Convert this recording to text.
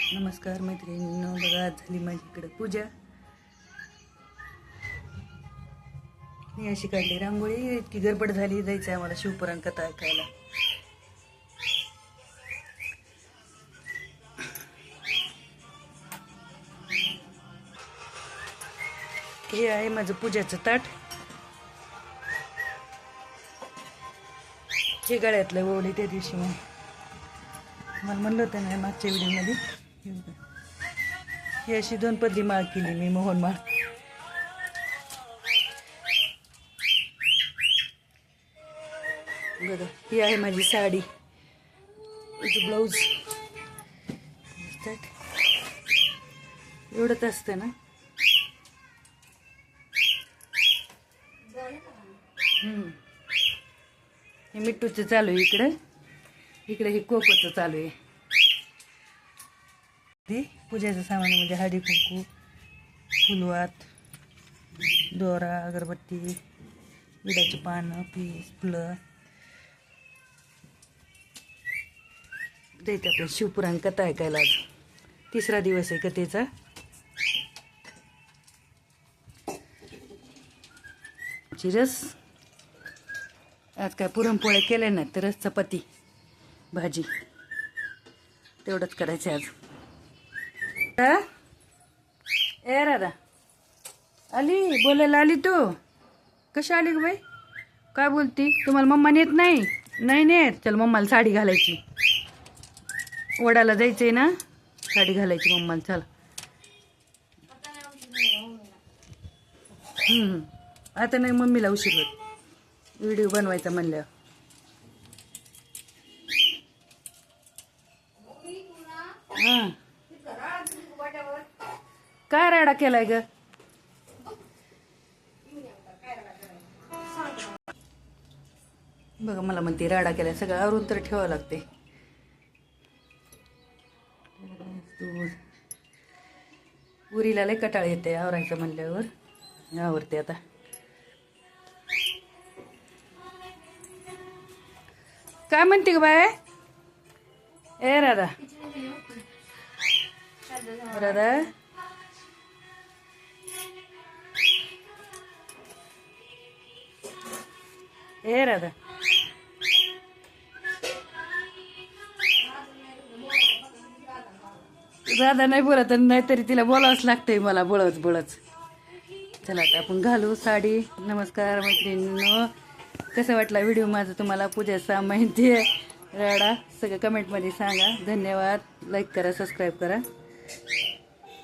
नमस्कार मैत्रिणींनो बघा आज झाली माझी इकडे पूजा. मी अशी काढली रांगोळी इतकी गडबड झाली जायचं आम्हाला शिवपुराण कथा ऐकायला. हे आहे माझं पूजाचं ताट. हे गळ्यातलं ओढे त्या दिवशी मग मला म्हणलं होतं ना मागच्या व्हिडिओमध्ये. हे ही अशी दोन पदरी माळ केली मी मोहन माळ. बघा ही आहे माझी साडी. याचं ब्लाऊज. एवढंच असतं ना? हे मिठूचं चालू आहे इकडं. इकडे हे कोकोचं चालू आहे. ते पूजेचं सामान म्हणजे हळदी कुंकू फुलवात दोरा अगरबत्ती विड्याची पानं पीस फुलं. देते आपलं शिवपुराण कथा ऐकायला आज. तिसरा दिवस आहे कथेचा. चिरस. रस आज काय पुरणपोळ्या केल्या नाही तर चपाती भाजी. तेवढंच करायचं आज. ए राधा. आली बोलायला आली तू. कशी आली ग बाई? काय बोलती? तुम्हाला मम्मा नेत नाही? नाही नेत. चल मम्माला साडी घालायची. वडाला जायचंय ना? साडी घालायची मम्माला. चल. हम्म. आता नाही मम्मीला उशीर होत व्हिडिओ बनवायचा म्हणल्यावर. हा. काय राडा केलाय ग? बघा मला म्हणते राडा केलाय. सगळं आवरून तर ठेवावं लागते. दूध उरीला लय कटाळ येते आवरायचं म्हणल्यावर. आवरते आता. काय म्हणते ग बाय? ए राधा. राधा? हे राधा राधा नाही बोलत नाहीतरी तिला बोलावंच लागतंय मला बोळच बोळच चला आता आपण घालू साडी. नमस्कार मैत्रिणींनो. कसं वाटला व्हिडिओ माझा? तुम्हाला पूजाचा माहिती आहे. राडा सगळं कमेंटमध्ये सांगा. धन्यवाद. लाईक करा सबस्क्राईब करा.